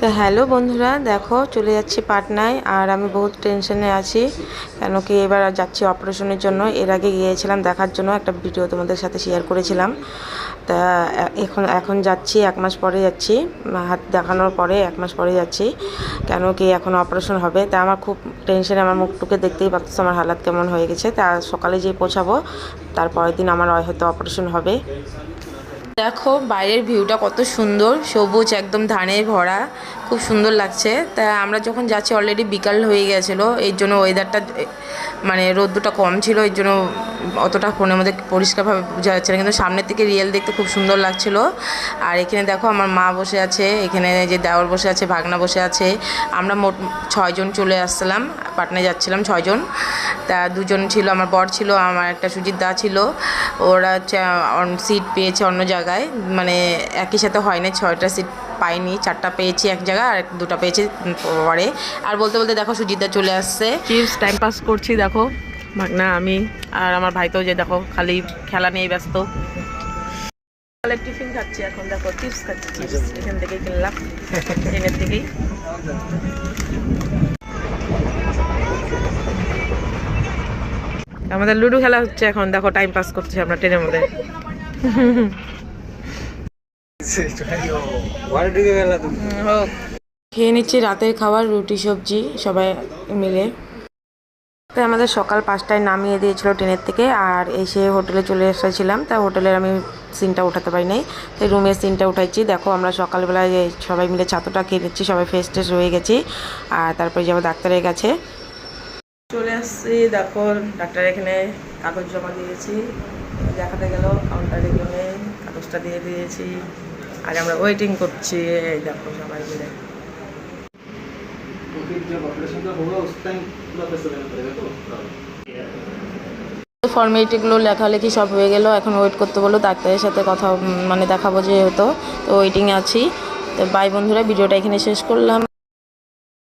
তো হ্যালো বন্ধুরা, দেখো চলে যাচ্ছি পাটনায় আর আমি বহুত টেনশনে আছি, কেন কি এবার যাচ্ছি অপারেশনের জন্য। এর আগে গিয়েছিলাম দেখার জন্য, একটা ভিডিও তোমাদের সাথে শেয়ার করেছিলাম। তা এখন এখন যাচ্ছি, এক মাস পরে যাচ্ছি, হাত দেখানোর পরে এক মাস পরে যাচ্ছি, কেন কি এখন অপারেশন হবে। তা আমার খুব টেনশন, আমার মুখটুকে দেখতেই পাচ্ছ, আমার হালাত কেমন হয়ে গেছে। তা সকালে যেয়ে পৌঁছাবো তারপরের দিন আমার হয়তো অপারেশন হবে। দেখো বাইরের ভিউটা কত সুন্দর, সবুজ একদম ধানে ভরা, খুব সুন্দর লাগছে। তা আমরা যখন যাচ্ছি অলরেডি বিকাল হয়ে গেছিল, এর জন্য ওয়েদারটা মানে রোদ্দুটা কম ছিল, এর জন্য অতটা ফোনের মধ্যে পরিষ্কারভাবে বোঝা যাচ্ছে না, কিন্তু সামনের থেকে রিয়েল দেখতে খুব সুন্দর লাগছিল। আর এখানে দেখো আমার মা বসে আছে, এখানে যে দেওর বসে আছে, ভাগনা বসে আছে, আমরা মোট ছয়জন চলে আসছিলাম, পাটনায় যাচ্ছিলাম ছয়জন। তা দুজন ছিল, আমার বর ছিল, আমার একটা সুজিত দা ছিল। ওরা সিট পেয়েছে অন্য জায়গায়। মানে একই সাথে হয় না ছয়টা সিট পাইনি চারটা পেয়েছি এক জায়গায় আর দুটো পেয়েছি পরে। আর বলতে বলতে দেখো সুজিতদা চলে আসছে। চিপস টাইম পাস করছি দেখো। ভাগনা আমি আর আমার ভাই তো যে দেখো খালি খেলা নিয়ে ব্যস্ত। টিফিন খাচ্ছি এখন দেখো চিপস খাচ্ছি চিপস এখান থেকেই কিনলাম ট্রেনের থেকেই। আমাদের লুডো খেলা হচ্ছে এখন, দেখো টাইম পাস করছি আমরা ট্রেনের মধ্যে। খেয়ে নিচ্ছি রাতের খাবার, রুটি, সবজি, সবাই মিলে। তো আমাদের সকাল পাঁচটায় নামিয়ে দিয়েছিল ট্রেনের থেকে, আর এসে হোটেলে চলে এসেছিলাম। তা হোটেলের আমি সিনটা উঠাতে পারি নাই। তাই রুমের সিনটা উঠাইছি। দেখো, আমরা সকালবেলায় সবাই মিলে ছাতুটা খেয়ে নিচ্ছি, সবাই ফ্রেশ ট্রেশ হয়ে গেছি। আর তারপরে যাব ডাক্তারের কাছে। চলে আসছি দেখো ডাক্তার এখানে কাগজ জমা দিয়েছি দেখাতে গেল কাউন্টারে গেলে কাগজটা দিয়ে দিয়েছি আর আমরা ওয়েটিং করছি এই দেখো সবাই মিলে। ফর্মেলিটিগুলো লেখালেখি সব হয়ে গেল এখন ওয়েট করতে বলো ডাক্তারের সাথে কথা মানে দেখাবো যে হতো তো ওয়েটিং আছি। তো বাই বন্ধুরা ভিডিওটা এখানে শেষ করলাম।